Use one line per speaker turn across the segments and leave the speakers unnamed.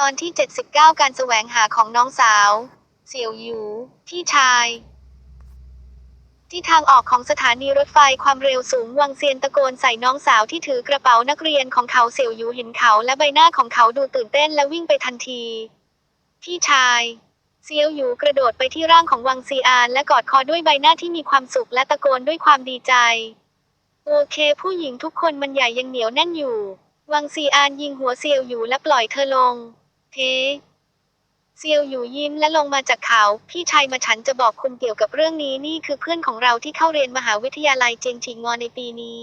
ตอนที่ 79 การแสวงหาของน้องสาว เสี่ยวหยูพี่ชาย ที่ทางออกของสถานีรถไฟความเร็วสูงวังเซียนตะโกนใส่น้องสาวที่ถือกระเป๋านักเรียนของเขาเสี่ยวหยูเห็นเขาและใบหน้าของเขาดูตื่นเต้นและวิ่งไปทันที พี่ชายเซียวหยูกระโดดไปที่ร่างของวังซีอานและกอดคอด้วยใบหน้าที่มีความสุขและตะโกนด้วยความดีใจ โอเค ผู้หญิงทุกคนมันใหญ่ยังเหนียวแน่นอยู่ วังซีอานยิงหัวเซียวหยูและปล่อยเธอลง เทเซียวหยูยิ้มและลงมาจากเขา พี่ชายมาฉันจะบอกคุณเกี่ยวกับเรื่องนี้นี่คือเพื่อนของเราที่เข้าเรียนมหาวิทยาลัยเจยงชิงงอในปีนี้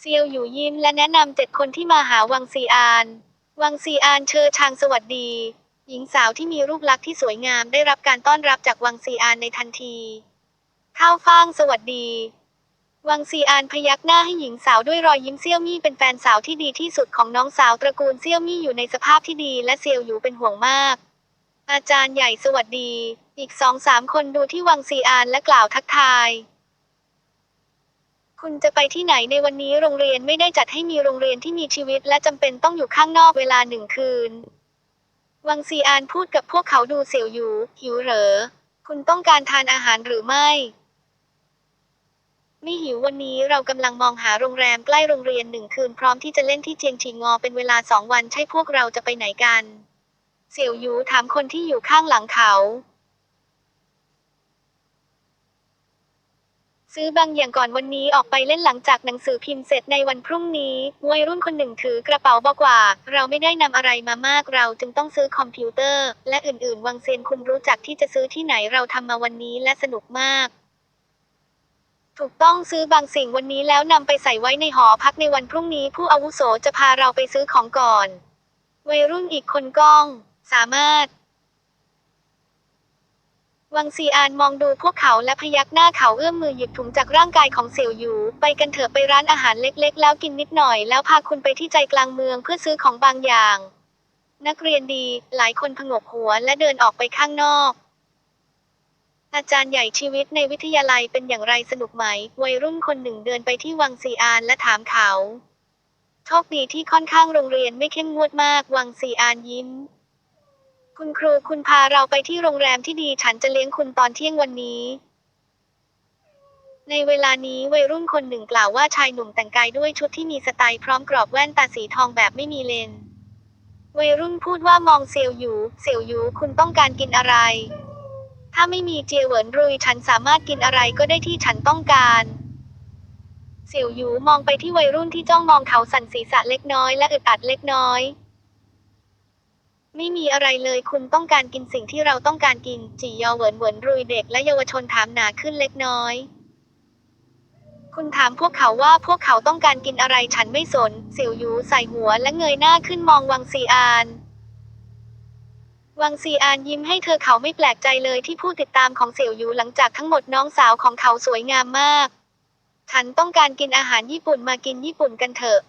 เซียวหยูยิ้มและแนะนำเจ็ดคนที่มาหาวังซีอาน วังซีอานเชอชางสวัสดี หญิงสาวที่มีรูปลักษณ์ที่สวยงามได้รับการต้อนรับจากวังซีอานในทันที ข้าวฟ่างสวัสดี วังซีอานพยักหน้าให้หญิงสาวด้วยรอยยิ้มเซี่ยวมี่เป็นแฟนสาวที่ดีที่สุดของน้องสาวตระกูลเซี่ยวมี่อยู่ในสภาพที่ดีและเซียวหยูเป็นห่วงมาก อาจารย์ใหญ่สวัสดี อีกสองสามคนดูที่วังซีอานและกล่าวทักทาย คุณจะไปที่ไหนในวันนี้โรงเรียนไม่ได้จัดให้มีโรงเรียนที่มีชีวิตและจำเป็นต้องอยู่ข้างนอกเวลาหนึ่งคืน วังซีอานพูดกับพวกเขาดูเสียวหยูหิวเหรอ คุณต้องการทานอาหารหรือไม่ ไม่หิววันนี้เรากำลังมองหาโรงแรมใกล้โรงเรียนหนึ่งคืนพร้อมที่จะเล่นที่เจียงชิงงอเป็นเวลาสองวันใช่พวกเราจะไปไหนกัน เสี่ยวยูถามคนที่อยู่ข้างหลังเขา ซื้อบางอย่างก่อนวันนี้ออกไปเล่นหลังจากหนังสือพิมพ์เสร็จในวันพรุ่งนี้วัยรุ่นคนหนึ่งถือกระเป๋าบอกว่า เราไม่ได้นำอะไรมามากเราจึงต้องซื้อคอมพิวเตอร์ และอื่นๆ วังเซนคุณรู้จักที่จะซื้อที่ไหนเราทำมาวันนี้และสนุกมาก ถูกต้องซื้อบางสิ่งวันนี้แล้วนำไปใส่ไว้ในหอพักในวันพรุ่งนี้ผู้อาวุโสจะพาเราไปซื้อของก่อน วัยรุ่นอีกคนก้อง สามารถ วังซีอานมองดูพวกเขาและพยักหน้าเขาเอื้อมมือหยิบถุงจากร่างกายของเสี่ยวหยูไปกันเถอะไปร้านอาหารเล็กๆ แล้วกินนิดหน่อย แล้วพาคุณไปที่ใจกลางเมืองเพื่อซื้อของบางอย่าง นักเรียนดี หลายคนผงกหัวและเดินออกไปข้างนอก อาจารย์ใหญ่ชีวิตในวิทยาลัยเป็นอย่างไรสนุกไหม วัยรุ่นคนหนึ่งเดินไปที่วังซีอานและถามเขา โชคดีที่ค่อนข้างโรงเรียนไม่เข้มงวดมาก วังซีอานยิ้ม คุณครูคุณพาเราไปที่โรงแรมที่ดีฉันจะเลี้ยงคุณตอนเที่ยงวันนี้ ในเวลานี้วัยรุ่นคนหนึ่งกล่าวว่าชายหนุ่มแต่งกายด้วยชุดที่มีสไตล์พร้อมกรอบแว่นตาสีทองแบบไม่มีเลน วัยรุ่นพูดว่ามองเซียวหยูเซียวหยูคุณต้องการกินอะไร ถ้าไม่มีเจียเหวินรุยฉันสามารถกินอะไรก็ได้ที่ฉันต้องการ เสี่ยวหยูมองไปที่วัยรุ่นที่จ้องมองเขาสั่นศีรษะเล็กน้อยและอึดอัดเล็กน้อย ไม่มีอะไรเลยคุณต้องการกินสิ่งที่เราต้องการกิน จียอเหวินเหวินรุยเด็กและเยาวชนถามหนาขึ้นเล็กน้อย คุณถามพวกเขาว่าพวกเขาต้องการกินอะไรฉันไม่สน เสี่ยวหยูใส่หัวและเงยหน้าขึ้นมองวังซีอาน วังซีอานยิ้มให้เธอเขาไม่แปลกใจเลยที่ผู้ติดตามของเสี่ยวหยูหลังจากทั้งหมดน้องสาวของเขาสวยงามมาก ฉันต้องการกินอาหารญี่ปุ่นมากินญี่ปุ่นกันเถอะ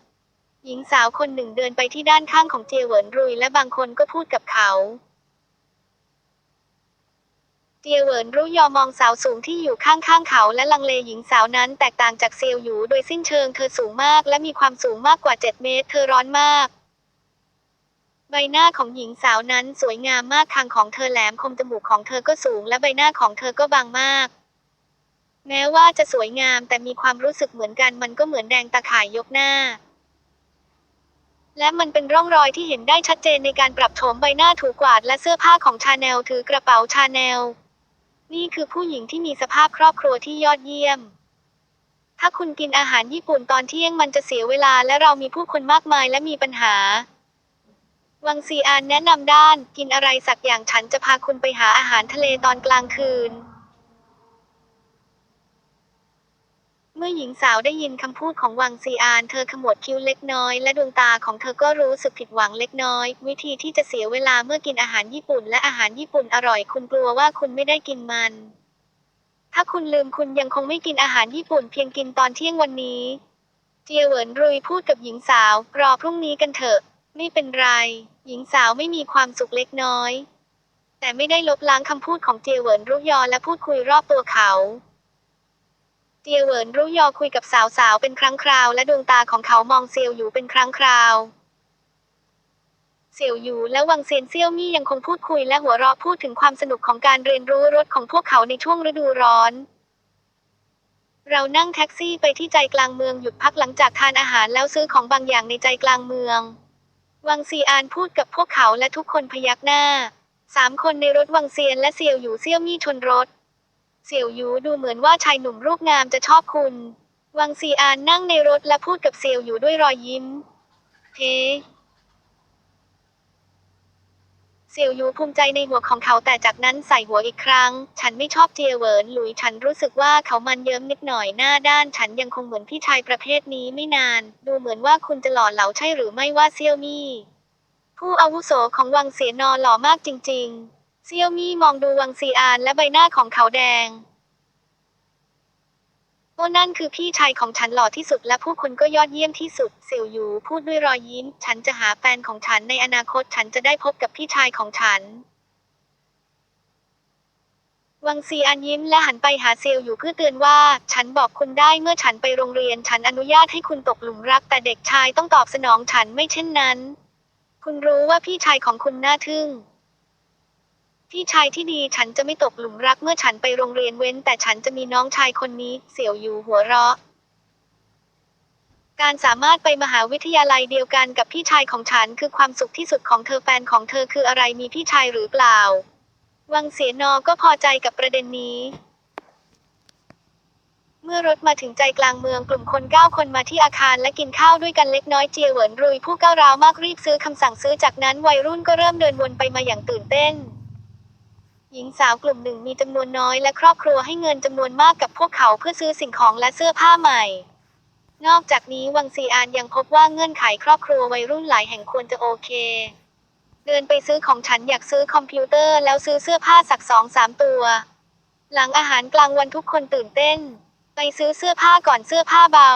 หญิงสาวคนหนึ่งเดินไปที่ด้านข้างของเจเหวินรุยและบางคนก็พูดกับเขา เจเวินรู้ยอมองสาวสูงที่อยู่ข้างๆเขาและลังเลหญิงสาวนั้นแตกต่างจากเซียวหยูโดยสิ้นเชิงเธอสูงมากและมีความสูงมากกว่า 7 เมตร เธอร้อนมาก ใบหน้าของหญิงสาวนั้นสวยงามมากคางของเธอแหลมคมจมูกของเธอก็สูงและใบหน้าของเธอก็บางมาก แม้ว่าจะสวยงามแต่มีความรู้สึกเหมือนกันมันก็เหมือนแดงตาข่ายยกหน้า และมันเป็นร่องรอยที่เห็นได้ชัดเจนในการปรับโฉมใบหน้าถูกวาดและเสื้อผ้าของชาแนลถือกระเป๋าชาแนล นี่คือผู้หญิงที่มีสภาพครอบครัวที่ยอดเยี่ยมถ้าคุณกินอาหารญี่ปุ่นตอนเที่ยงมันจะเสียเวลาและเรามีผู้คนมากมายและมีปัญหา วังซีอานแนะนำด้าน กินอะไรสักอย่างฉันจะพาคุณไปหาอาหารทะเลตอนกลางคืน เมื่อหญิงสาวได้ยินคำพูดของวังซีอาน เธอขมวดคิ้วเล็กน้อย และดวงตาของเธอก็รู้สึกผิดหวังเล็กน้อย วิธีที่จะเสียเวลาเมื่อกินอาหารญี่ปุ่น และอาหารญี่ปุ่นอร่อย คุณกลัวว่าคุณไม่ได้กินมัน ถ้าคุณลืมคุณยังคงไม่กินอาหารญี่ปุ่น เพียงกินตอนเที่ยงวันนี้ เจียเหวินรุยพูดกับหญิงสาว รอพรุ่งนี้กันเถอะ ไม่เป็นไร หญิงสาวไม่มีความสุขเล็กน้อย แต่ไม่ได้ลบล้างคำพูดของเจียเหวินรุยอและพูดคุยรอบตัวเขา เจียเหวินรู้ยอคุยกับสาวๆเป็นครั้งคราว และดวงตาของเขามองเซียวอยู่เป็นครั้งคราวเสี่ยวหยูและวังเซียนเซี่ยวมี่ยังคงพูดคุยและหัวเราะพูดถึงความสนุกของการเรียนรู้รถของพวกเขาในช่วงฤดูร้อน เรานั่งแท็กซี่ไปที่ใจกลางเมืองหยุดพักหลังจากทานอาหารแล้วซื้อของบางอย่างในใจกลางเมือง วังซีอานพูดกับพวกเขาและทุกคนพยักหน้า สามคนในรถวังเซียนและเซียวหยูเซี่ยวมี่ชนรถ เซียวหยูดูเหมือนว่าชายหนุ่มรูปงามจะชอบคุณ วังซีอานนั่งในรถและพูดกับเซียวหยูด้วยรอยยิ้ม เฮ้ เซียวยูภูมิใจในหัวของเขาแต่จากนั้นใส่หัวอีกครั้ง ฉันไม่ชอบเจียเวินหลุยฉันรู้สึกว่าเขามันเยิ้มนิดหน่อยหน้าด้านฉันยังคงเหมือนพี่ชายประเภทนี้ไม่นาน ดูเหมือนว่าคุณจะหล่อเหลาใช่หรือไม่ว่าเซี่ยวมี่ ผู้อาวุโสของวังเสียนอหล่อมากจริง ๆ เซี่ยวมี่มองดูวังซีอานและใบหน้าของเขาแดง โอ้นั่นคือพี่ชายของฉันหล่อที่สุดและผู้คนก็ยอดเยี่ยมที่สุด เสี่ยวหยูพูดด้วยรอยยิ้ม ฉันจะหาแฟนของฉันในอนาคตฉันจะได้พบกับพี่ชายของฉัน วังซีอันยิ้มและหันไปหาเซียวอยู่เพื่อเตือนว่า ฉันบอกคุณได้เมื่อฉันไปโรงเรียน ฉันอนุญาตให้คุณตกหลุมรัก แต่เด็กชายต้องตอบสนองฉันไม่เช่นนั้น คุณรู้ว่าพี่ชายของคุณน่าทึ่ง พี่ชายที่ดีฉันจะไม่ตกหลุมรักเมื่อฉันไปโรงเรียนเว้น แต่ฉันจะมีน้องชายคนนี้ เสี่ยวอยู่หัวเราะ การสามารถไปมหาวิทยาลัยเดียวกันกับพี่ชายของฉันคือความสุขที่สุดของเธอแฟนของเธอคืออะไรมีพี่ชายหรือเปล่า วังเสียนอก็พอใจกับประเด็นนี้เมื่อรถมาถึงใจกลางเมืองกลุ่มคนเก้าคนมาที่อาคารและกินข้าวด้วยกันเล็กน้อยเจียเหวินรุยผู้ก้าวร้าวมากรีบซื้อคำสั่งซื้อจากนั้นวัยรุ่นก็เริ่มเดินวนไปมาอย่างตื่นเต้น หญิงสาวกลุ่มหนึ่งมีจำนวนน้อยและครอบครัวให้เงินจำนวนมากกับพวกเขาเพื่อซื้อสิ่งของและเสื้อผ้าใหม่ นอกจากนี้วังซีอานยังพบว่าเงื่อนไขครอบครัววัยรุ่นหลายแห่งควรจะโอเค เดินไปซื้อของฉันอยากซื้อคอมพิวเตอร์แล้วซื้อเสื้อผ้าสักสองสามตัว หลังอาหารกลางวันทุกคนตื่นเต้น ไปซื้อเสื้อผ้าก่อนเสื้อผ้าเบา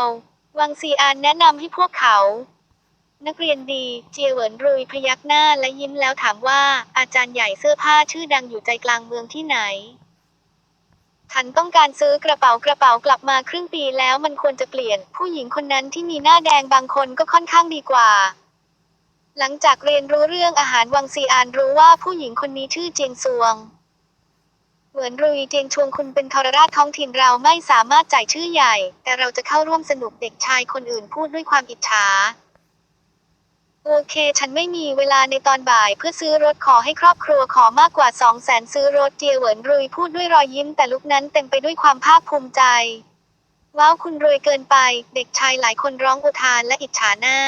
วังซีอานแนะนำให้พวกเขา นักเรียนดี เจียเหวินรุยพยักหน้าและยิ้มแล้วถามว่า อาจารย์ใหญ่เสื้อผ้าชื่อดังอยู่ใจกลางเมืองที่ไหน ฉันต้องการซื้อกระเป๋ากระเป๋ากลับมาครึ่งปีแล้วมันควรจะเปลี่ยน ผู้หญิงคนนั้นที่มีหน้าแดงบางคนก็ค่อนข้างดีกว่า หลังจากเรียนรู้เรื่องอาหารวังซีอานรู้ว่าผู้หญิงคนนี้ชื่อเจียงซวง เหมือนรุยเจียงชวงคุณเป็นทรราชท้องถิ่นเราไม่สามารถจ่ายชื่อใหญ่ แต่เราจะเข้าร่วมสนุกเด็กชายคนอื่นพูดด้วยความอิจฉา โอเค ฉันไม่มีเวลาในตอนบ่ายเพื่อซื้อรถขอให้ครอบครัวขอมากกว่าสองแสนซื้อรถเจียเหวินรุยพูดด้วยรอยยิ้มแต่ลุกนั้นเต็มไปด้วยความภาคภูมิใจ ว้าวคุณรวยเกินไป เด็กชายหลายคนร้องอุทานและอิจฉาหน้า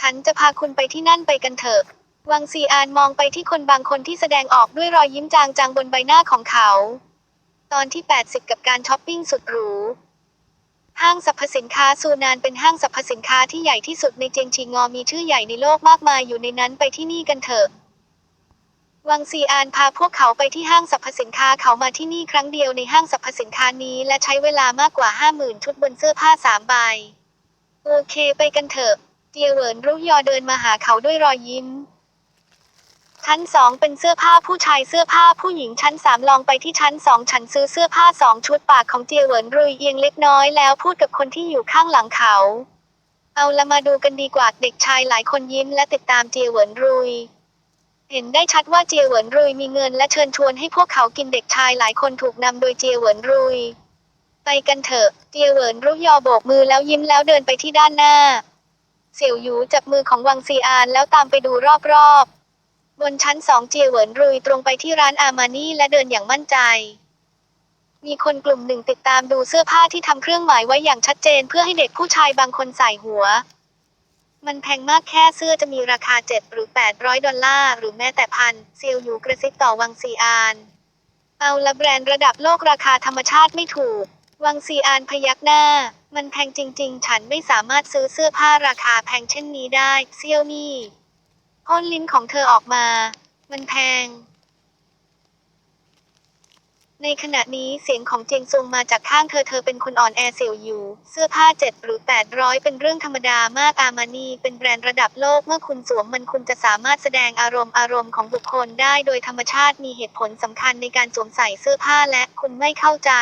ฉันจะพาคุณไปที่นั่นไปกันเถอะ วังซีอานมองไปที่คนบางคนที่แสดงออกด้วยรอยยิ้มจางๆบนใบหน้าของเขา ตอนที่ 80 กับการช้อปปิ้งสุดหรู ห้างสรรพสินค้าซูนานเป็นห้างสรรพสินค้าที่ใหญ่ที่สุดในเจียงชิงอมีชื่อใหญ่ในโลกมากมายอยู่ในนั้นไปที่นี่กันเถอะ วังซีอานพาพวกเขาไปที่ห้างสรรพสินค้าเขามาที่นี่ครั้งเดียวในห้างสรรพสินค้านี้และใช้เวลามากกว่า50,000ชุดบนเสื้อผ้าสามใบ โอเคไปกันเถอะเจียเหวินรุกยอเดินมาหาเขาด้วยรอยยิ้ม ชั้นสองเป็นเสื้อผ้าผู้ชายเสื้อผ้าผู้หญิงชั้นสามลองไปที่ชั้นสองฉันซื้อเสื้อผ้าสองชุดปากของเจียเหวินรุยเอียงเล็กน้อยแล้วพูดกับคนที่อยู่ข้างหลังเขา เอาละมาดูกันดีกว่าเด็กชายหลายคนยิ้มและติดตามเจียเหวินรุยเห็นได้ชัดว่าเจียเหวินรุยมีเงินและเชิญชวนให้พวกเขากินเด็กชายหลายคนถูกนำโดยเจียเหวินรุย ไปกันเถอะ เจียเหวินรุยยอโบกมือแล้วยิ้มแล้วเดินไปที่ด้านหน้า เสี่ยวหยูจับมือของวังซีอานแล้วตามไปดูรอบๆ บนชั้นสองเจียเหวินรุยตรงไปที่ร้านอามานี่และเดินอย่างมั่นใจ มีคนกลุ่มหนึ่งติดตามดูเสื้อผ้าที่ทำเครื่องหมายไว้อย่างชัดเจนเพื่อให้เด็กผู้ชายบางคนใส่หัว มันแพงมากแค่เสื้อจะมีราคา7หรือ800ดอลลาร์หรือแม้แต่พันเซียวหยูกระซิบต่อวังซีอาน เอาละแบรนด์ระดับโลกราคาธรรมชาติไม่ถูก วังซีอานพยักหน้า มันแพงจริง ๆ ฉันไม่สามารถซื้อเสื้อผ้าราคาแพงเช่นนี้ได้ เซียวนี่ พ่นลิ้นของเธอออกมา มันแพง ในขณะนี้เสียงของเจียงซุงมาจากข้างเธอเธอเป็นคนอ่อนแอเสียวอยู่ เสื้อผ้าเจ็ดหรือแปดร้อยเป็นเรื่องธรรมดามากอามานีเป็นแบรนด์ระดับโลกเมื่อคุณสวมมันคุณจะสามารถแสดงอารมณ์อารมณ์ของบุคคลได้โดยธรรมชาติมีเหตุผลสำคัญในการสวมใส่เสื้อผ้าและคุณไม่เข้าใจ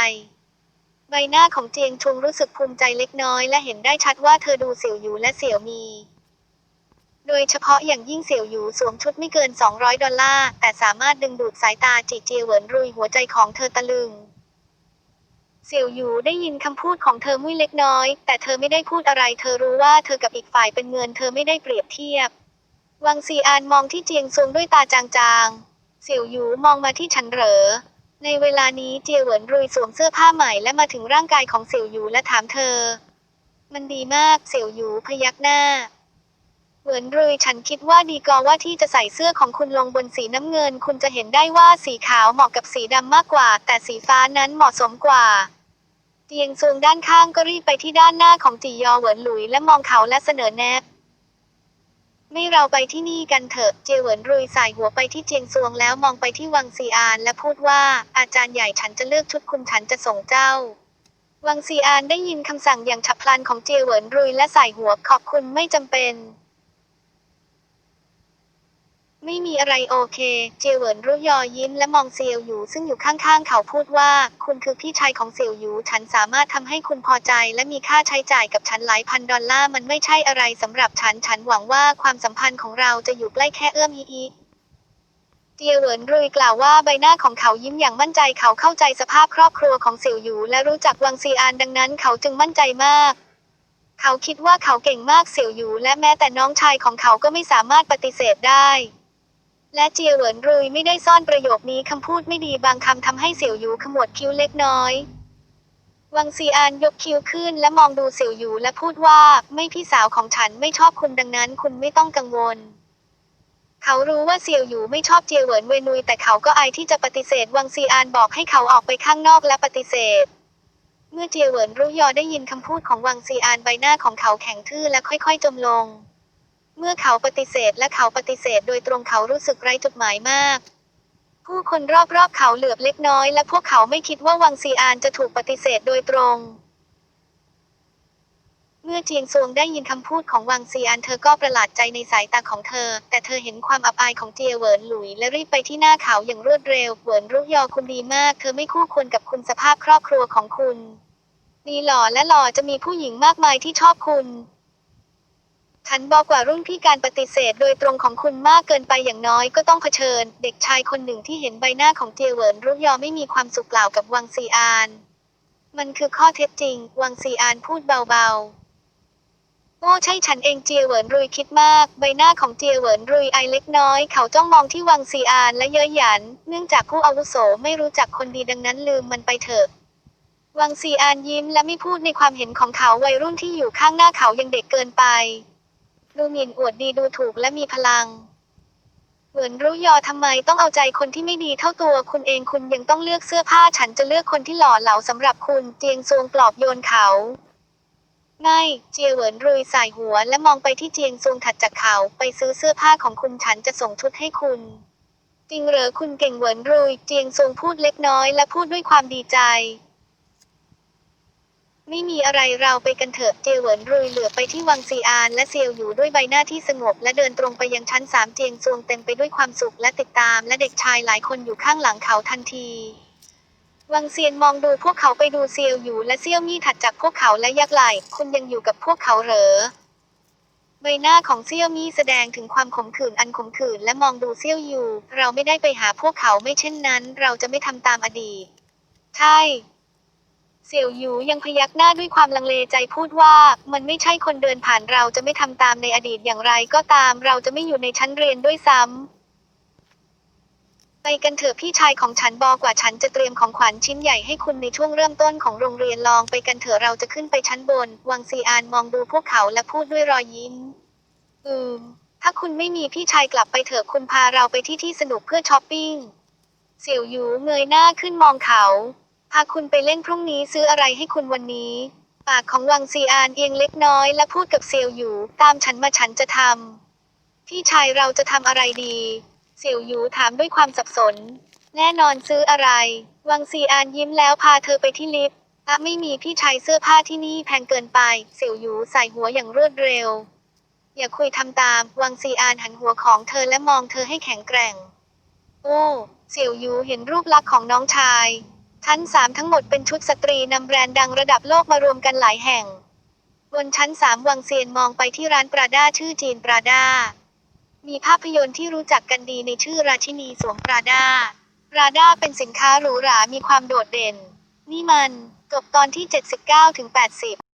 ใบหน้าของเจียงชุงรู้สึกภูมิใจเล็กน้อยและเห็นได้ชัดว่าเธอดูเสี่ยวอยู่และเสี่ยวมี โดยเฉพาะอย่างยิ่งเสี่ยวหยูสวมชุดไม่เกิน 200 ดอลลาร์ แต่สามารถดึงดูดสายตาจิเจียเหวินรุยหัวใจของเธอตะลึง เสี่ยวหยูได้ยินคำพูดของเธอมุ้ยเล็กน้อย แต่เธอไม่ได้พูดอะไร เธอรู้ว่าเธอกับอีกฝ่ายเป็นเงินเธอไม่ได้เปรียบเทียบ วังซีอานมองที่เจียงซวงด้วยตาจางๆ เสี่ยวหยูมองมาที่ฉันเหรอ ในเวลานี้เจียเหวินรุยสวมเสื้อผ้าใหม่และมาถึงร่างกายของเสี่ยวหยูและถามเธอ มันดีมาก เสี่ยวหยูพยักหน้า เหวินรุยฉันคิดว่าดีกว่าว่าที่จะใส่เสื้อของคุณลงบนสีน้ำเงิน คุณจะเห็นได้ว่าสีขาวเหมาะกับสีดำมากกว่า แต่สีฟ้านั้นเหมาะสมกว่าเตียงซวงด้านข้างก็รีบไปที่ด้านหน้าของจียอเหวินหลุยและมองเขาและเสนอแนะไม่เราไปที่นี่กันเถอะ เจเหวินรุยสายหัวไปที่เจียงซวงแล้วมองไปที่วังซีอานและพูดว่า อาจารย์ใหญ่ฉันจะเลือกชุดคุณฉันจะส่งเจ้า วังซีอานได้ยินคำสั่งอย่างฉับพลันของเจเหวินรุยและสายหัวขอบคุณไม่จำเป็น ไม่มีอะไรโอเค เจยเหวินรู้ยอยิ้มและมองเซียวหยูซึ่งอยู่ข้างๆ เขาพูดว่า คุณคือพี่ชายของเซียวหยูฉันสามารถทำให้คุณพอใจ และมีค่าใช้จ่ายกับฉันหลายพันดอลลาร์มันไม่ใช่อะไรสำหรับฉัน ฉันหวังว่าความสัมพันธ์ของเราจะอยู่ใกล้แค่เอื้อมอีอีเจียเหวินรุยกล่าวว่าใบหน้าของเขายิ้มอย่างมั่นใจเขาเข้าใจสภาพครอบครัวของเสี่ยวหยูและรู้จักวังซีอานดังนั้นเขาจึงมั่นใจมากเขาคิดว่าเขาเก่งมากเสี่ยวหยูและแม้แต่น้องชายของเขาก็ไม่สามารถปฏิเสธได้ และเจียเหวินรุยไม่ได้ซ่อนประโยคนี้คำพูดไม่ดีบางคำทำให้เสี่ยวหยูขมวดคิ้วเล็กน้อย วังซีอานยกคิ้วขึ้นและมองดูเสี่ยวหยูและพูดว่าไม่พี่สาวของฉันไม่ชอบคุณดังนั้นคุณไม่ต้องกังวล เขารู้ว่าเสี่ยวหยูไม่ชอบเจียเหวินเวนุยแต่เขาก็อายที่จะปฏิเสธ วังซีอานบอกให้เขาออกไปข้างนอกและปฏิเสธ เมื่อเจียเหวินรู้ยอได้ยินคำพูดของวังซีอานใบหน้าของเขาแข็งทื่อและค่อย ๆ จมลง เมื่อเขาปฏิเสธและเขาปฏิเสธโดยตรงเขารู้สึกไร้จุดหมายมาก ผู้คนรอบๆเขาเหลือบเล็กน้อย และพวกเขาไม่คิดว่าวังซีอานจะถูกปฏิเสธโดยตรง เมื่อเจียงซวงได้ยินคำพูดของวังซีอานเธอก็ประหลาดใจในสายตาของเธอ แต่เธอเห็นความอับอายของเจียเหวินหลุย และรีบไปที่หน้าเขาอย่างรวดเร็วเหวินรุกยอคุณดีมาก เธอไม่คู่ควรกับคุณสภาพครอบครัวของคุณดีหล่อและหล่อจะมีผู้หญิงมากมายที่ชอบคุณ ฉันบอกว่ารุ่นพี่การปฏิเสธโดยตรงของคุณมากเกินไปอย่างน้อยก็ต้องเผชิญ เด็กชายคนหนึ่งที่เห็นใบหน้าของเจียเวินรุกยอไม่มีความสุขกล่าวกับวังซีอาน มันคือข้อเท็จจริง วังซีอานพูดเบาๆ โอ้ใช่ฉันเองเจียเวินรุยคิดมาก ใบหน้าของเจียเวินรุยไอเล็กน้อย เขาจ้องมองที่วังซีอานและเย้ยหยัน เนื่องจากผู้อาวุโสไม่รู้จักคนดีดังนั้นลืมมันไปเถอะวังซีอานยิ้มและไม่พูดในความเห็นของเขาวัยรุ่นที่อยู่ข้างหน้าเขายังเด็กเกินไป ดูหมิ่นอวดดีดูถูกและมีพลัง เหมือนรู้ยอทำไมต้องเอาใจคนที่ไม่ดีเท่าตัวคุณเองคุณยังต้องเลือกเสื้อผ้าฉันจะเลือกคนที่หล่อเหลาสำหรับคุณเจียงซวงปลอบโยนเขาไม่เจียเหวินรุยสายหัวและมองไปที่เจียงซวงถัดจากเขาไปซื้อเสื้อผ้าของคุณฉันจะส่งชุดให้คุณจริงเหรอคุณเก่งเหวินรุยเจียงซวงพูดเล็กน้อยและพูดด้วยความดีใจ ไม่มีอะไรเราไปกันเถอะเจเวินรุยเหลือไปที่วังซีอานและเซียวอยู่ด้วยใบหน้าที่สงบ และเดินตรงไปยังชั้นสามเจียงซวงเต็มไปด้วยความสุขและติดตาม และเด็กชายหลายคนอยู่ข้างหลังเขาทันที วังเซียนมองดูพวกเขาไปดูเซียวอยู่และเซียวมี่ถัดจากพวกเขาและยักไหล่คุณยังอยู่กับพวกเขาเหรอใบหน้าของเซี่ยวมี่แสดงถึงความขมขื่นอันขมขื่นและมองดูเซี่ยวอยู่ เราไม่ได้ไปหาพวกเขาไม่เช่นนั้น เราจะไม่ทำตามอดีต ใช่ เสี่ยวหยูยังพยักหน้าด้วยความลังเลใจพูดว่า มันไม่ใช่คนเดินผ่านเราจะไม่ทำตามในอดีตอย่างไรก็ตาม เราจะไม่อยู่ในชั้นเรียนด้วยซ้ำไปกันเถอะพี่ชายของฉันบอกว่าฉันจะเตรียมของขวัญชิ้นใหญ่ให้คุณในช่วงเริ่มต้นของโรงเรียนลองไปกันเถอะเราจะขึ้นไปชั้นบน วังซีอานมองดูพวกเขาและพูดด้วยรอยยิ้ม อืม ถ้าคุณไม่มีพี่ชายกลับไปเถอะคุณพาเราไปที่ที่สนุกเพื่อช้อปปิ้ง เสี่ยวหยูเงยหน้าขึ้นมองเขา พาคุณไปเล่นพรุ่งนี้ซื้ออะไรให้คุณวันนี้ ปากของวังซีอานเอียงเล็กน้อยและพูดกับเซียวหยูตามฉันมาฉันจะทำพี่ชายเราจะทำอะไรดีเสี่ยวหยูถามด้วยความสับสน แน่นอนซื้ออะไร วังซีอานยิ้มแล้วพาเธอไปที่ลิฟต์อะไม่มีพี่ชายเสื้อผ้าที่นี่แพงเกินไปเสี่ยวหยูใส่หัวอย่างรวดเร็ว อย่าคุยทำตาม วังซีอานหันหัวของเธอและมองเธอให้แข็งแกร่ง โอ้เสี่ยวหยูเห็นรูปลักษณ์ของน้องชาย ชั้น 3 ทั้งหมดเป็นชุดสตรีนำแบรนด์ดังระดับโลกมารวมกันหลายแห่ง บนชั้น 3 วังเซียนมองไปที่ร้านปราด้าชื่อจีนปราด้า มีภาพยนตร์ที่รู้จักกันดีในชื่อราชินีสวงปราด้า ปราด้าเป็นสินค้าหรูหรา มีความโดดเด่น นี่มันจบตอนที่ 79ถึง80